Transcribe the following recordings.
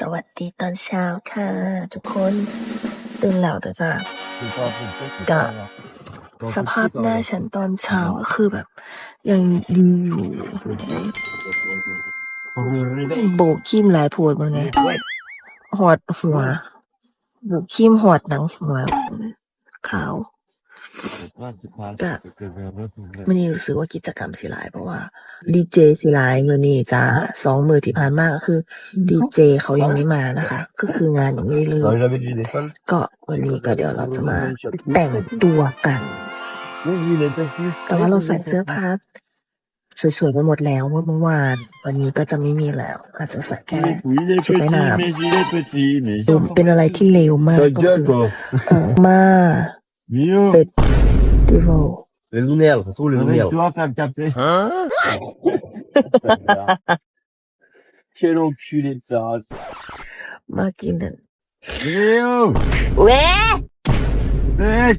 สวัสดีตอนเช้าค่ะ ทุกคนตื่นแล้วเด้อจ้ะกะสภาพหน้าฉันตอนเช้าก็คือแบบ ยังดีอยู่โบกครีมหลายโพดมาไงหอดหัวโบกครีมหอดหนังหัวขาว กะมันนี่รู้สึกว่ากิจกรรมสิหลายเพราะว่าดีเจสิหลายมือนี่จ้าสองมือที่ผ่านมาก็คือดีเจเขายังไม่มานะคะ ก็คืองานยังไม่เริ่ม T'aurais jamais vu des salles ก็วันนี้ก็เดี๋ยวเราจะมาแต่งตัวกัน Oui, il était plus. แต่ว่าเราใส่เสื้อผ้าสวยๆไปหมดแล้วเมื่อเมื่อวาน วันนี้ก็จะไม่มีแล้ว อาจจะใส่แค่ Oui, il est Je sais pas, petit, là. mais il est petit, mais. ดูเป็นอะไรที่เลวมาก Ta gueule, quoi. เออมาก Mio. ดิโร Les lumières, ça se trouve les lumières. Toi, ça me capter. Hein? Quel enculé de sa race. มากินนั่น Mio. เว้ Hey.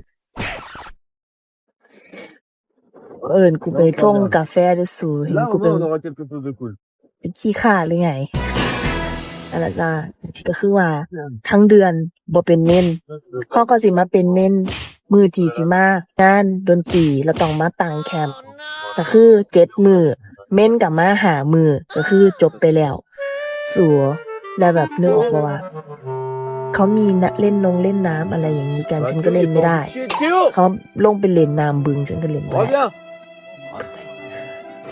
เอิญกูไปส่งกาแฟด้วยสูเห็น Là, กู au เป็น moins, on aura quelque chose de cool. เป็นขี้ข้าหรือไง อะไรจ้าก็คือว่า ทั้งเดือนบ่เป็นเน้นพ่อก็สิมาเป็นเน้นมือทีสิมางานดนตรีแล้วต้องมาตั้งแคมป์ก็คือเจ็ดมือเม่นกับมาหามือก็คือจบไปแล้ว สัวแล้วแบบนึกออกปะว่า เขามีนะเล่นนงเล่นน้ำอะไรอย่างนี้กันฉันก็เล่นไม่ได้ เขาลงไปเล่นน้ำบึงฉันก็เล่นไม่ได้ Reviens.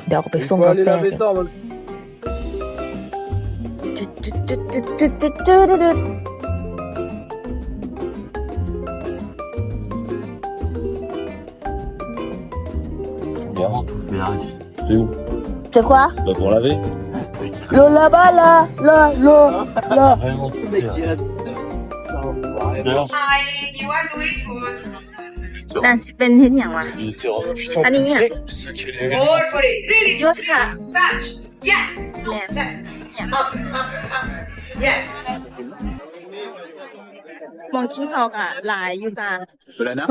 เดี๋ยวเอาไป Il ส่ง faut กา aller แฟ laver กัน ça, man. C'est où จะคว้า Bah, pour laver. โลลาบาลาลาโลลา Vraiment, c'est Hi, you are doing good. น่าสิเป็นเห็นอย่างวะอันนี้อะ More for it. Really ยศค่ะ touch. Yes. แหลม Up, up, up. Yes. มองกินข้าวกับหลายอยู่จ้า Olana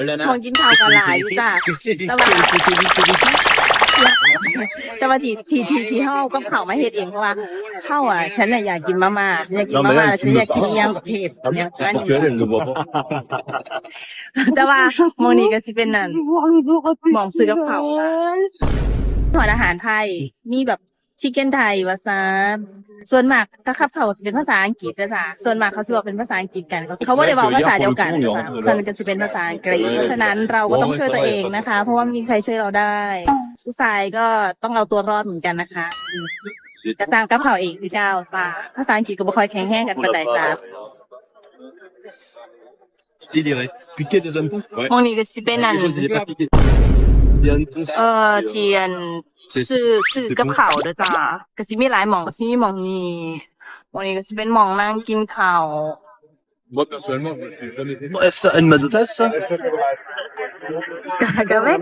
Olana มองกินข้าวกับหลายอยู่จ้า C'est แต่ว่าแต่ว่าที่ที่ที่ที่เฮากับข้าวมาเฮ็ดเองเพราะว่าเฮาอะ ฉันน่ะอยากกินมาม่าฉันอยากกินมาม่าแล้วฉันอยากกินอิหยังเผ็ดอย่างนั้น Parce qu'elle, elle ne voit pas. แต่ว่าโมอนี่ก็สิเป็นนั่นหมองซื้อกับข้าวทอดอาหารไทยมีแบบ ชิคเก้นไทยวาซาบส่วนมากถ้าขับเขาจะเป็นภาษาอังกฤษนะจ๊ะส่วนมากเขาจะบอกเป็นภาษาอังกฤษกัน เขาไม่ได้บอกภาษาเดียวกันนะจ๊ะส่วนมันก็จะเป็นภาษาอังกฤษเพราะฉะนั้นเราก็ต้องช่วยตัวเองนะคะ เพราะว่าไม่มีใครช่วยเราได้ผู้ชายก็ต้องเอาตัวรอดเหมือนกันนะคะจะสร้างกับเขาเองคือเจ้าจ้าภาษาอังกฤษก็บ่ค่อยแข็งแรงกันปานใดจ้า Déliré. Piquer des hommes. Ouais. มองนี่ก็สิเป็นนั่น Quelque chose, il est pas piqué. Il y a une ponce. เออเทียน C'est ซื้อซื้อกับข้าวเด้อจ้าก็สิมีหลายหม่องก็สิมีหม่องนี้หม่องนี้ก็สิเป็นหม่องนั่งกินข้าว Moi, personnellement, je l'ai jamais fait. Ouais, ça, une madotasse, ça กากาเวต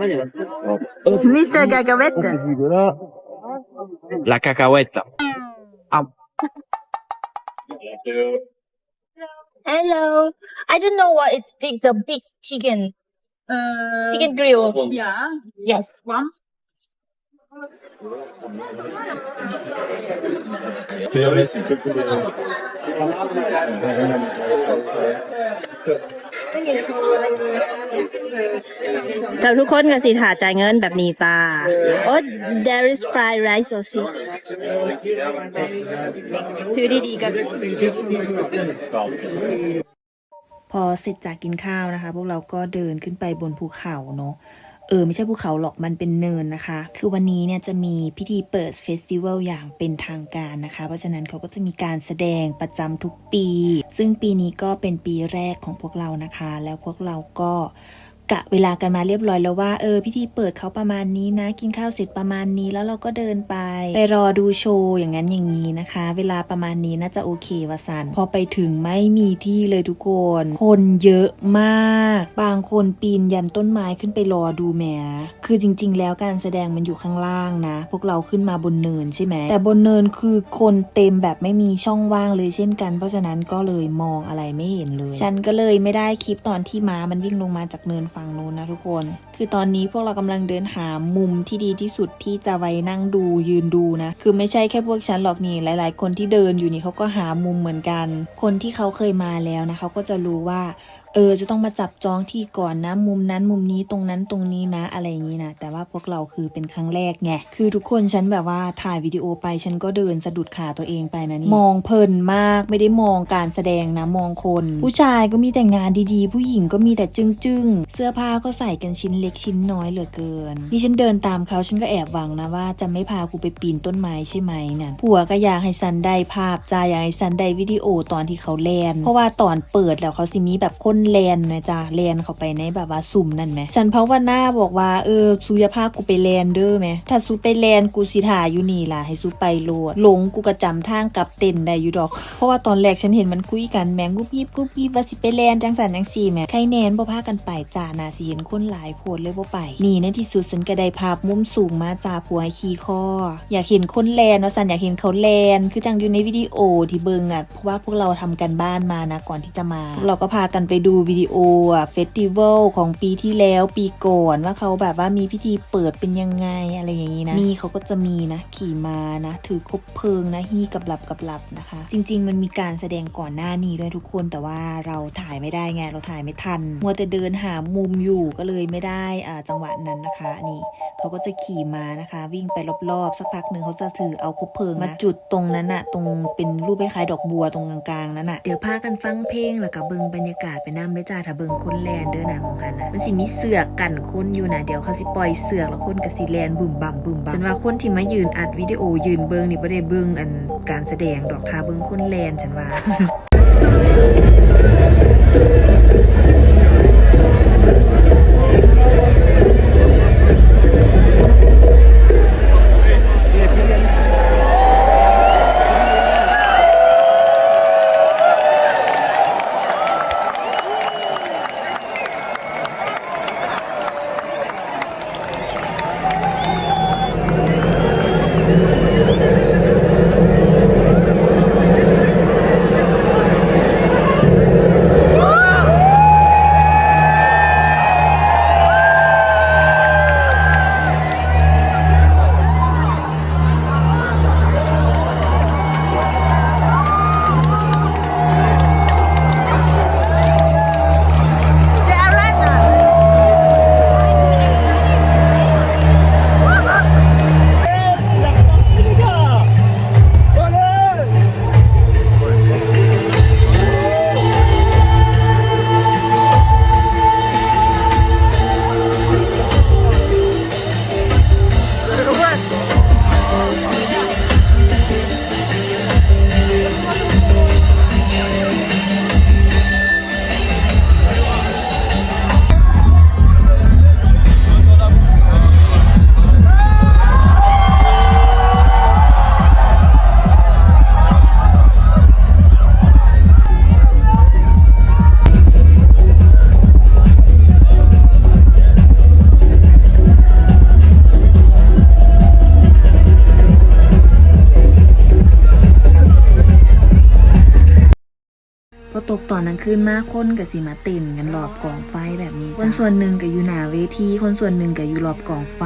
มิสเตอร์กากาเวต La ไม่เห็นโชว์อะไรเลยาทุกคนก็สิถ่าจ่ายเงินแบบนี้จ้าโอ้ there is fried rice also ถือดีๆกัน พอเสร็จจากกินข้าวนะคะ พวกเราก็เดินขึ้นไปบนภูเขาเนาะ เออไม่ใช่ภูเขาหรอกมันเป็นเนินนะคะ คือวันนี้เนี่ยจะมีพิธีเปิดเฟสติวัลอย่างเป็นทางการนะคะ เพราะฉะนั้นเขาก็จะมีการแสดงประจำทุกปี ซึ่งปีนี้ก็เป็นปีแรกของพวกเรานะคะ แล้วพวกเราก็ กะเวลากันมาเรียบร้อยแล้วว่าเออพิธีเปิดเขาประมาณนี้นะ กินข้าวเสร็จประมาณนี้แล้วเราก็เดินไป ไปรอดูโชว์อย่างนั้นอย่างนี้นะคะ เวลาประมาณนี้น่าจะโอเควาสันพอไปถึงไม่มีที่เลยทุกคน คนเยอะมาก บางคนปีนยันต้นไม้ขึ้นไปรอดูแหมคือจริง ๆ แล้วการแสดงมันอยู่ข้างล่างนะ พวกเราขึ้นมาบนเนินใช่ไหมแต่บนเนินคือคนเต็มแบบไม่มีช่องว่างเลยเช่นกัน เพราะฉะนั้นก็เลยมองอะไรไม่เห็นเลย ฉันก็เลยไม่ได้คลิปตอนที่ม้ามันวิ่งลงมาจากเนินฝั่งนู้นนะทุกคน คือตอนนี้พวกเรากำลังเดินหามุมที่ดีที่สุดที่จะไว้นั่งดูยืนดูนะ คือไม่ใช่แค่พวกฉันหรอกนี่หลาย ๆ คนที่เดินอยู่นี่เขาก็หามุมเหมือนกัน คนที่เขาเคยมาแล้วนะเขาก็จะรู้ว่า เออจะต้องมาจับจองที่ก่อนนะ มุมนั้นมุมนี้ตรงนั้นตรงนี้นะอะไรอย่างนี้นะแต่ว่าพวกเราคือเป็นครั้งแรกไงคือทุกคนฉันแบบว่าถ่ายวิดีโอไปฉันก็เดินสะดุดขาตัวเองไปนะนี่มองเพลินมากไม่ได้มองการแสดงนะมองคน ผู้ชายก็มีแต่งานดีๆ ผู้หญิงก็มีแต่จึ้งๆเสื้อผ้าก็ใส่กันชิ้นเล็กชิ้นน้อยเหลือเกินนี่ฉันเดินตามเขาฉันก็แอบหวังนะว่าจะไม่พากูไปปีนต้นไม้ใช่ไหมนั่นผัวก็อยากให้ซันได้ภาพจ้าอยากให้ซันได้วิดีโอตอนที่เขาแลนเพราะว่าตอนเปิดแล้วเขาสิมีแบบคนแลนนะจ้าแลนเข้าไปในแบบว่าสุ่มนั่นไหมฉันเพราะว่าหน้าบอกว่าเออซูอยาพากูไปแลนเด้อไหมถ้าซูไปแลนกูสิถ่ายอยู่นี่ล่ะให้ซูไปโลดหลงกูกระจำทางกลับเต็นได้อยู่ดอก เพราะว่าตอนแรกฉันเห็นมันคุยกันแมงกุบยิบกุบยิบว่าสิไปแลนจังสันจังสีแหม่ใครแนนบ่พากันไปจ้านาสิเห็นคนหลายโพดเลยบ่ไปนี่ในที่สุดฉันก็ได้ภาพมุมสูงมาจ้าผัวขี่คอ อยากเห็นคนแลนว่าสันอยากเห็นเขาแลนคือจังอยู่ในวิดีโอที่เบิงอะเพราะว่าพวกเราทำกันบ้านมานะก่อนที่จะมา เราก็พากันไปดูวิดีโออะเฟสติวัลของปีที่แล้วปีก่อนว่าเขาแบบว่ามีพิธีเปิดเป็นยังไงอะไรอย่างนี้นะนี่เขาก็จะมีนะขี่มานะ ถือคบเพลิงนะฮีกับหลับกับหลับนะคะ จริง ๆ มันมีการแสดงก่อนหน้านี้ด้วยทุกคนแต่ว่าเราถ่ายไม่ได้ไงเราถ่ายไม่ทัน มัวแต่เดินหามุมอยู่ก็เลยไม่ได้อ่าจังหวะนั้นนะคะนี่เขาก็จะขี่มานะคะ วิ่งไปรอบๆสักพักหนึ่งเขาจะถือเอาคบเพลิงมาจุดตรงนั้นอะตรงเป็นรูปคล้ายๆดอกบัวตรงกลางๆนั้นอะเดี๋ยวพากันฟังเพลงแล้วก็เบิงบรรยากาศไปนำด้วยจ้าถ้าเบิงคนแลนเด้อนะมองหันนะมันสิมีเสือกกันคนอยู่นะเดี๋ยวเขาสิปล่อยเสือกแล้วคนกับสิแลนบึมบั่มบึมบั่มฉันว่าคนที่มายืนอัดวิดีโอยืนเบิงนี่ไม่ได้เบิงอันการแสดงดอกทาเบิงคนแลนฉันว่า ขึ้นมากคนกับสีมาเต้นกันรอบกองไฟแบบนี้ คนส่วนหนึ่งก็อยู่หน้าเวทีคนส่วนหนึ่งก็อยู่รอบกองไฟ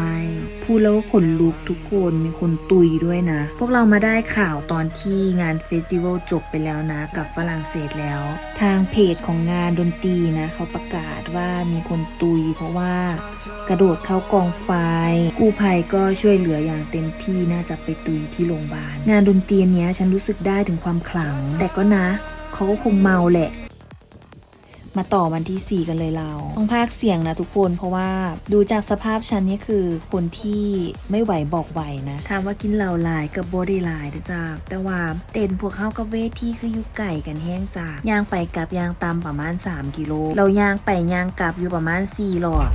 พูดแล้วขนลุกทุกคนมีคนตุยด้วยนะ พวกเรามาได้ข่าวตอนที่งานเฟสติวัลจบไปแล้วนะ กับฝรั่งเศสแล้ว ทางเพจของงานดนตรีนะ เขาประกาศว่ามีคนตุย เพราะว่ากระโดดเข้ากองไฟ กู้ภัยก็ช่วยเหลืออย่างเต็มที่น่าจะไปตุยที่โรงพยาบาลงานดนตรีเนี้ยฉันรู้สึกได้ถึงความขลัง แต่ก็นะ เขาก็คงเมาแหละ มาต่อวันที่ 4 กันเลยเราต้องพากเสียงนะทุกคนเพราะว่าดูจากสภาพฉันนี่คือคนที่ไม่ไหวบอกไหวนะถามว่ากินเหล่าหลายกับบอดี้หลายนะจ้าแต่ว่าเต้นพวกเขากับเวทีคืออยู่ไก่กันแห้งจ้าย่างไปกับย่างตามประมาณ 3 กิโล เราย่างไปย่างกลับอยู่ประมาณ4หลอด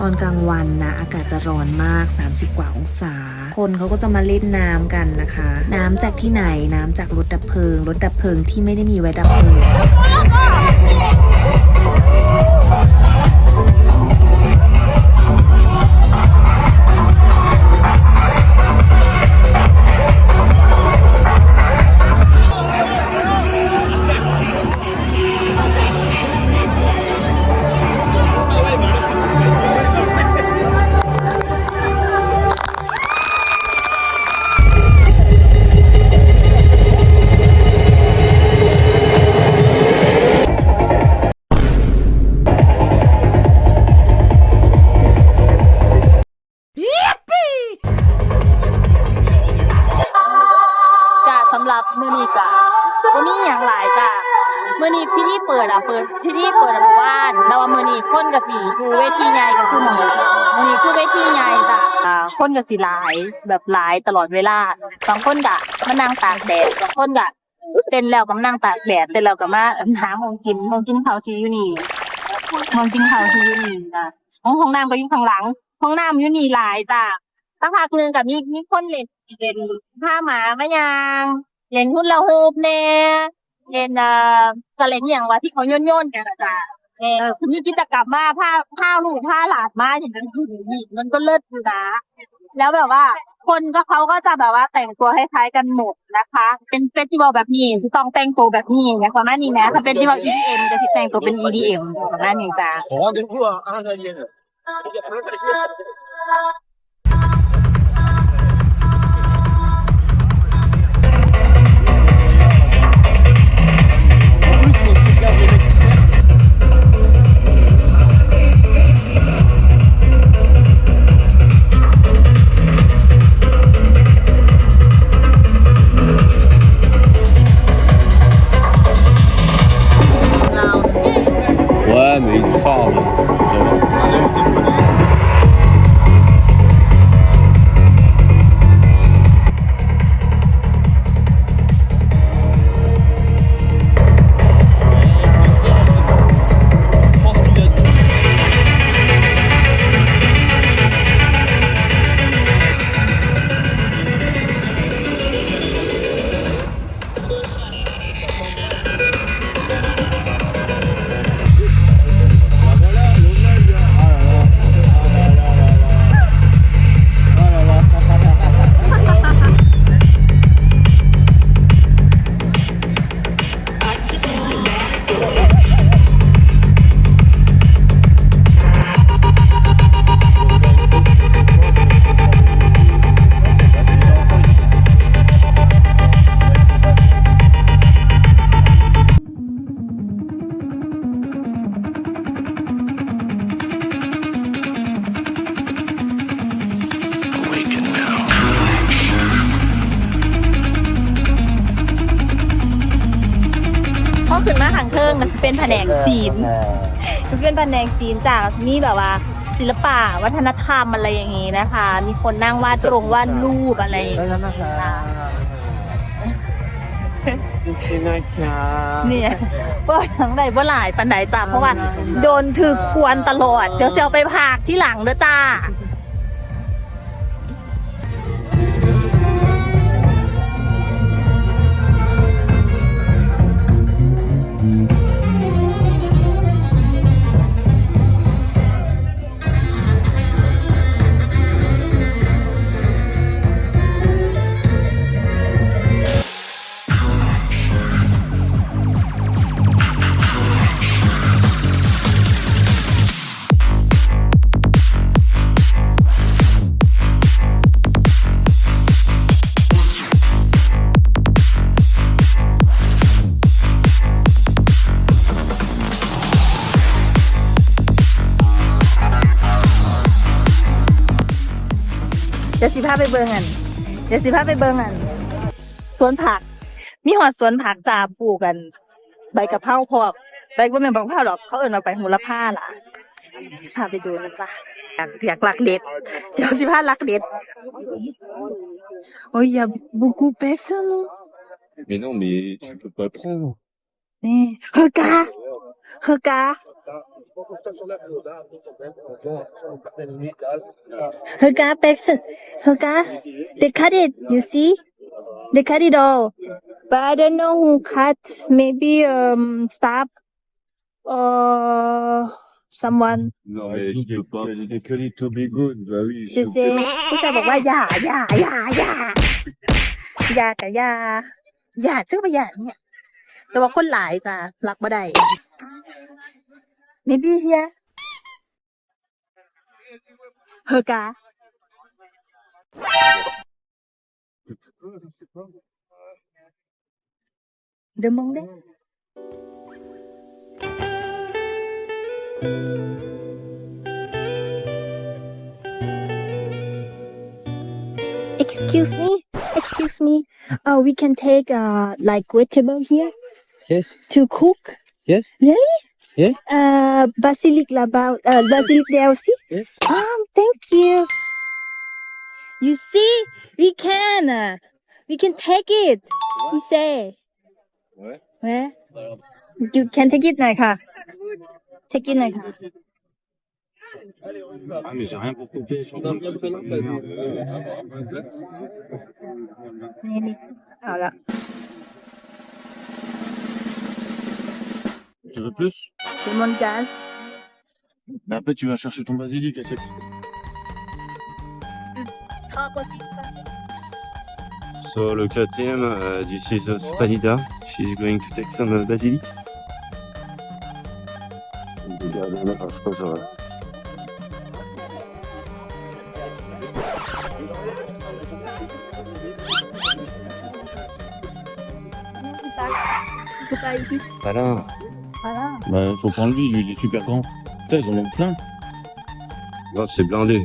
ตอนกลางวันนะอากาศจะร้อนมาก 30 กว่าองศา คนเขาก็จะมาเล่นน้ำกันนะคะ น้ำจากที่ไหนน้ำจากรถดับเพลิงรถดับเพลิงที่ไม่ได้มีไว้ดับเพลิง สีหลายแบบหลายตลอดเวลาบางคนกะมานั่งตากแดดบางคนกะเต้นแล้วก็นั่งตากแดดเต้นแล้วก็มาหาหงกินหงกินข้าซีอยู่นี่หงกินข้าซีอยู่นี่จ้ะห้องห้องน้ำก็อยู่ข้างหลัง ห้องน้ำอยู่นี่หลายจ้ะสักพักหนึงกับมีมีคนเล่นเล่นผ้าหมามายางเล่นหุ่นละฮูปแน่เล่นเอ่อกระเล่นอย่างว่าที่เขาโยนโยนกันอะจ้ะเออคือมีกิจกรรมมาผ้าผ้าลูกผ้าหลาดมาอย่างนั้นคือนี่มันก็เลิศอยู่นะ แล้วแบบว่า คนก็เขาก็จะแบบว่าแต่งตัวคล้ายๆกันหมดนะคะ เป็นเฟสติวัลแบบนี้ที่ต้องแต่งตัวแบบนี้อย่างประมาณนี้นะถ้าเป็นเฟสติวัล EDM จะสิแต่งตัวเป็น EDM ประมาณนี้จ้ะ Rendez-vous à Argalienne. เรา เทิงมันจะเป็นแผนกศิลป์มันจะเป็นแผนกศิลป์จากมีแบบว่า ศิลปะวัฒนธรรมอะไรอย่างนี้นะคะ มีคนนั่งวาดรงวาดรูปอะไรอย่างนี้ค่ะเนี่ยเปิดทั้งใดบ่หลายปันใดจ้าเพราะว่า โดนถึกกวนตลอด เดี๋ยวเซลไปพากที่หลังเด้อจ้า พาไปเบิงอัน เดี๋ยวสิพาไปเบิงอัน สวนผัก มีหอดสวนผักจ่าปลูกกัน ใบกะเพราพอกใบก็เป็นใบกะเพราหรอก เขาเอื่นมาไปโหระพาล่ะสิพาไปดูนะจ๊ะอยากอยากลักเด็ด เดี๋ยวสิพาลักเด็ด โอ้ยอย่าบุกูเป๊กซ์น Mais non, mais tu peux pas le prendre. นี่เฮอกาเฮอกา เฮอกาเป๊กซ์เฮอกา they cut it you see they cut it all but I don't know who cut maybe um staff or someone Non, mais tu peux pas. Les qualités to be good. Bah oui. จะเซผู้ชายบอกว่าอย่าอย่าอย่าอย่าอย่ากับอย่าอย่าชื่อว่าอย่าเนี่ย แต่ว่าคนหลายจ้ะรักบ่ได้ maybe here เฮอกาเดี๋ยวมองได้ Excuse me, excuse me. Uh, we can take uh like vegetable here. Yes. to cook Yes. really Yeah. uh basilic about uh basilic DLC Yes. um thank you you see we can uh, we can take it he say Ouais. where you can take it หน่อยค่ะ take it หน่อยค่ะ Ah, mais j'ai rien pour couper. Je suis en train de- นี่นี่เอาละ Tu veux plus? Demande casse. Mais après, tu vas chercher ton basilic, c'est... So, le quatrième, uh, this is a Spanida. She's going to take some uh, basilic. Voilà voilà Bah, faut prendre lui, il est super grand. Putain, ils en ont plein. Non, c'est blindé.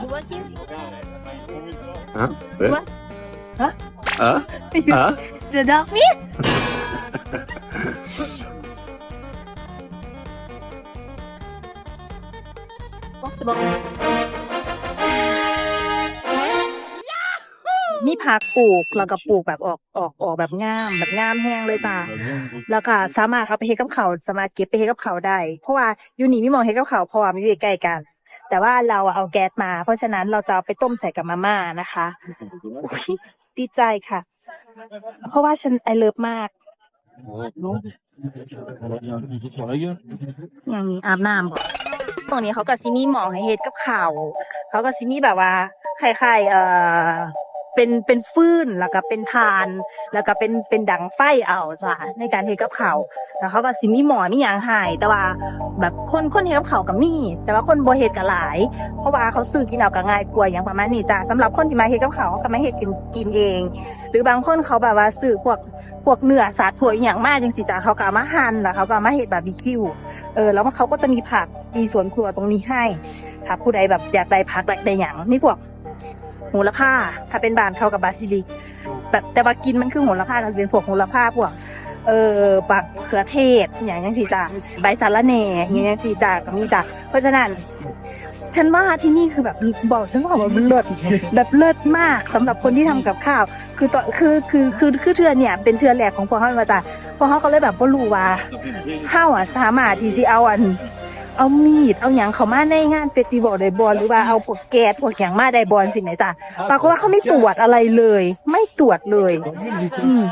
Tu vois tu vois tu Hein Ouais. Quoi Hein Hein มีผักปลูกแล้วก็ปลูกแบบออกออกออกแบบงามแบบงามแห้งเลยจ้าแล้วก็สามารถเอาไปเฮ็ดกับเขาวสามารถเก็บไปเฮ็ดกับเขาวได้ เพราะว่าอยู่นี่มีหมองเฮ็ดกับเขาวเพราะว่ามันอยู่ใกล้ๆกัน แต่ว่าเราอะเอาแก๊สมา เพราะฉะนั้นเราจะเอาไปต้มใส่กับมาม่านะคะอุ๊ยดีใจค่ะ เพราะว่าฉันไอเลิฟมาก On va bien un peu sur la gueule. อย่างนี้อาบน้ำบ่ ตรงนี้เขาก็ซิมีหมองให้เฮ็ดกับข้าวเขาก็ซิมีแบบว่าคล้ายๆเอ่อเป็นเป็นฟืนแล้วก็เป็นทาน แล้วก็เป็นเป็นดังไฟเอาจ้ะในการเฮ็ดกับข้าวแล้วเขาก็ซิมีหมอมีหยังให้แต่ว่าแบบคนคนเฮ็ดกับข้าวก็มีแต่ว่าคนบ่เฮ็ดก็หลาย เพราะว่าเขาซื้อกินเอาก็ง่ายกว่าอย่างประมาณนี้จ้ะสำหรับคนที่มาเฮ็ดกับข้าวเขาก็มาเฮ็ดกินกินเอง หรือบางคนเขาแบบว่าซื้อพวกพวกเนื้อสัตว์พวกอย่างมากจังสิจ้ะเขาก็มาหั่นแล้วเขาก็มาเฮ็ดบาร์บีคิว เออแล้วเขาก็จะมีผักมีสวนครัวตรงนี้ให้ ถ้าผู้ใดแบบอยากได้ผักได้อย่างนี่พวกโหระพาถ้าเป็นบานเขากับบาซิลิกแบบแต่ว่ากินมันคือโหระพาเราจะเป็นพวกโหระพาพวกเออบักเขือเทศอย่างนี้สิจ้าใบสาระแหน่อย่างนี้สิจ้าก็มีจ้าเพราะฉะนั้น ฉันว่าที่นี่คือแบบบอกฉันว่าแบบเลิศแบบเลิศมากสำหรับคนที่ทำกับข้าว คือตอนคือคือคือคือเทือเนี่ยเป็นเทือแรกของพวกเขามาจ้ะพวกเขาก็เลยแบบบ่รู้ว่าข้าวอะสามารถที่จะเอาอัน เอามีดเอาอย่างเขามาในงานเฟสติวัลได้บอลหรือว่าเอาพวกแก๊สพวกอย่างมาได้บอลสิไหนจ้ะปรากฏว่าเขาไม่ตรวจอะไรเลย ไม่ตรวจเลย อืม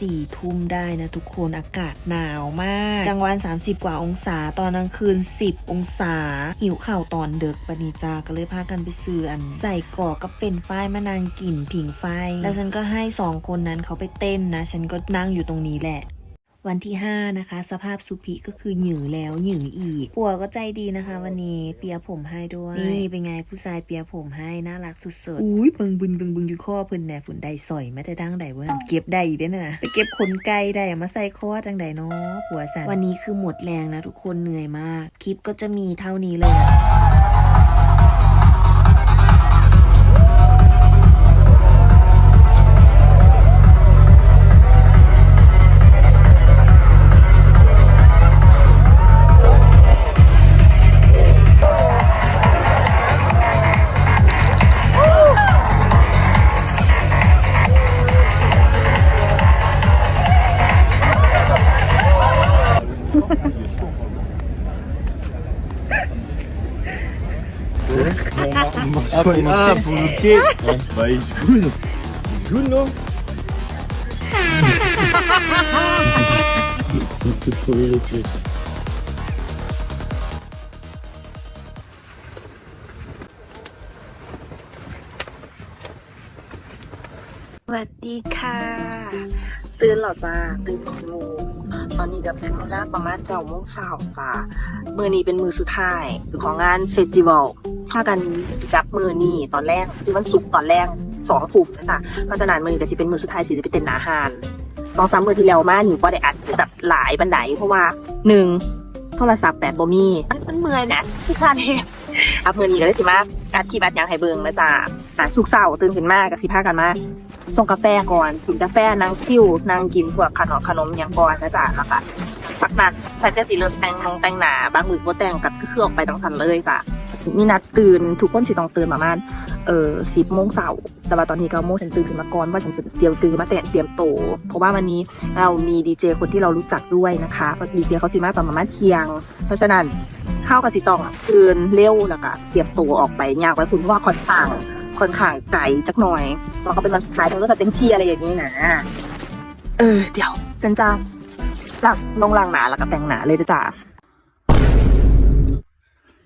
สี่ทุ่มได้นะทุกคนอากาศหนาวมากกลางวัน 30 กว่าองศาตอนกลางคืน 10 องศา หิวข่าวตอนเดึกปณิจาก็เลยพากันไปซื้ออัน ใส่กอกกับเป็นไฟมานางกลิ่นผิงไฟ แล้วฉันก็ให้สองคนนั้นเขาไปเต้นนะ ฉันก็นั่งอยู่ตรงนี้แหละ วันที่ 5 นะคะ สภาพสุพิก็คือหยือแล้วหยืออีกปัวก็ใจดีนะคะ วันนี้เปียผมให้ด้วยนี่เป็นไงผู้ชายเปียผมให้น่ารักสุดๆอุ้ยเบิงบึงบึงบึงอยู่ข้อเพิ่นแหน่ผุนได้สอยมาแต่ดังใดเว้ยเก็บได้อีกเด้อนะไปเก็บขนไก่ได้อะมาใส่ข้อจังใดเนาะผัวสันวันนี้คือหมดแรงนะทุกคนเหนื่อยมาก คลิปก็จะมีเท่านี้เลย Ah, pour, ah, pour le pied Bah, it's good. It's good, no Pour le pied. สวัสดีค่ะ ตื่นหรอจ้าตื่นกี่โมงตอนนี้ก็เป็นเวลาประมาณเก้าโมงเช้าจ้า มือนี้เป็นมือสุดท้ายของงานเฟสติวัลถ้ากันจับมือนี้ตอนแรกที่มันสุกร์ตอนแรกสองถุ่มนะจ๊ะเพราะฉะนั้นมือก็จะเป็นมือสุดท้ายสิจะไปเต้นอาหารสองสามมือที่แล้วมาหนูก็ได้อัดแบบหลายบันไดเพราะว่าหนึ่งโทรศัพท์แปดบ่มีมันมันเมื่อยนะที่คาดเทป อัพมือนี้ก็ได้สิมาอัดคลิปอัดยังให้เบิงนะจ๊ะอะสุกเสาร์ตื่นขึ้นมากกับสิพากันมาส่งกาแฟก่อนกินกาแฟนางชิว นางกินพวกขนมขนมอย่างก่อนนะจ๊ะแล้วก็พักนั้นฉันจะสิเริ่มแต่งนงแต่งหนาบางมือก็แต่งกับเครื่องออกไปตั้งสันเลยจ้ะ นี่นัดตื่นทุกคนสิต้องตื่นประมาณเออสิบโมงเสาร์แต่ว่าตอนนี้เก้าโมงฉันตื่นขึ้นมาก่อนว่าฉันจะเตรียมตื่นมาแต่เตรียมโต เพราะว่าวันนี้เรามีดีเจคนที่เรารู้จักด้วยนะคะดีเจเขาสิมาตอนประมาณเที่ยง เพราะฉะนั้นเข้ากับสิตองตื่นเร็วแล้วก็เตรียมโตออกไปยากไว้คุณเพราะว่าคอนข้างค่อนข้างไกลจักหน่อยมันก็เป็นวันสุดท้ายมันก็จะเต็มที่อะไรอย่างนี้นะ เออ เดี๋ยวฉันจะหลักลงล่างหนาแล้วก็แต่งหนาเลยนะ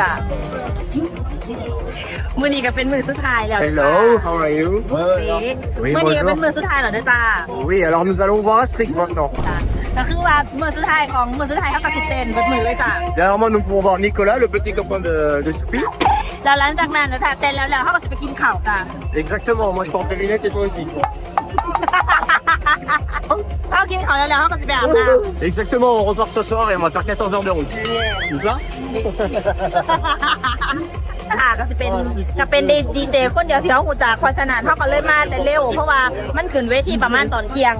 จ้ะมือนี้กะมือนี้ก็เป็นมือสุดท้ายแล้ว Hello, how are you มือนี้ก็เป็นมือสุดท้ายแล้วนะจ้า Oui, alors nous allons voir Astrix maintenant. ก็คือว่ามือสุดท้ายของมือสุดท้ายเท่ากับสิเต้นเบิดมือเลยจ้ะ Derrière moi, nous pouvons voir Nicolas, le petit copain de, de Soupy. แล้วหลังจากนั้นนะถ้าเต้นแล้วแล้วเขาก็จะไปกินข้าวจ้ะ Exactement, moi je porte des lunettes et toi aussi. เขากินข้าวแล้วแล้วเขาก็จะไปอาบน้ำ Exactement, on repart ce soir et on va faire 14 heures de route. C'est ça อ่าก็จะเป็นก็เป็นดีเจคนเดียวที่เขาหูจากเพราะฉะนั้นเขาก็เลยมาแต่เร็ว เพราะว่ามันขึ้นเวทีประมาณตอนเที่ยง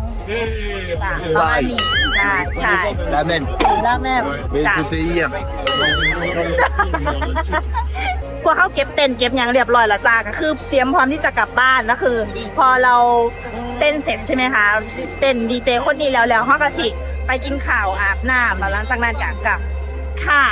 จ้ะประมาณนี้ใช่ใช่ La même. แล้วแม่ Mais จ้ะ c'était hier. พวกเขาเก็บเต็นเก็บอย่างเรียบร้อยและจ้าก็คือเตรียมพร้อมที่จะกลับบ้านก็คือ พอเราเต้นเสร็จใช่ไหมคะ เต้นดีเจคนนี้แล้วแล้วห้องกสิไปกินข่าวอาบน้ำแล้วหลังจากนั้นกลับกับค่ะ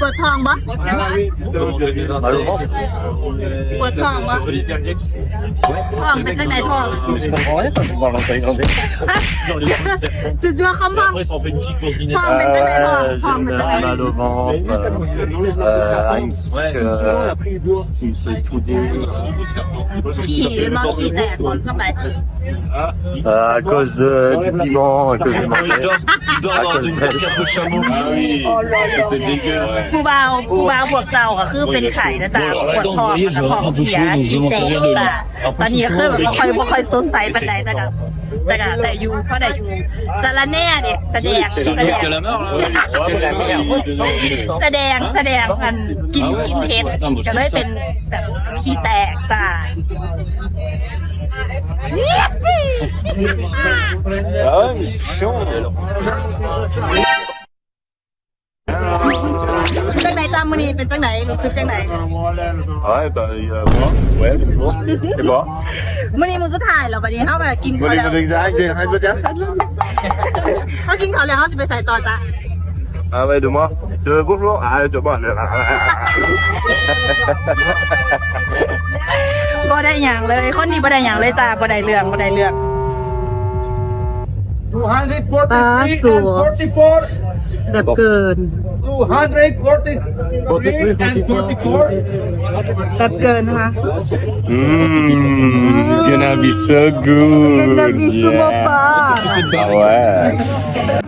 ปวดท้องบ่ Mal au ventre. ปวดท้อง บ่ท้องเป็นจังไดท้อง Je comprends rien, ça, pour voir l'intégrer. จุดตัวคำท้อง Après, ça en fait une petite coordination. ท้องเป็นจังไดท้อง Euh, ท้อง J'ai เป็นจังได mal au ventre. Euh, il me semble que, euh, il me fait tout des... ขี่เป็นมาขี่แตกก่อนจังได Euh, à cause euh, du piment, à cause du Il manger. dort, il dort À dans cause une d'elle. carcasse de chameau. Ah oui, c'est dégueu. ouais. ผู้บ่าวผู้บ่าวพวกเจ้าก็คือเป็นไข่นะจ๊ะปวดท้องแล้วก็ท้องเสียขี้แตกจ้ะตอนนี้ก็คือแบบบ่ค่อยบ่ค่อยสดใสปานใดแต่ก็แต่ก็แต่อยู่เพราะได้อยู่สารแหน่เนี่ยแสดง C'est แส le ด mec ง de la mort, là. ouais. Ah, แสดงแสดงมันกินกินเผ็ดก็เลยเป็นแบบขี้แตกจ้ะ Ah ouais, mais c'est chiant. จังไหน จ้ามื้อนี้เป็นจังไหนรู้สึกจังไหน Ouais, bah, euh, moi, ouais, c'est bon. C'est bon. มื้อนี้มื้อสุดท้ายแล้วบัดนี้เฮาแบบกิน Bon, ข้าว les แล้ว bonnes exacts, les règles de เฮากินข้าวแล้วเฮาสิไปใส่ต่อจ้ะ Ah ouais, de moi. De bonjour. Ah, de moi. บ่ได้หยังเลย คนนี้บ่ได้หยังเลยจ้าบ่ได้เรื่องบ่ได้เรื่องตาสัว แบบเกิน แบบเกินนะคะ Mmm, gonna be so good. Gonna be super yeah. fun. Ah ouais.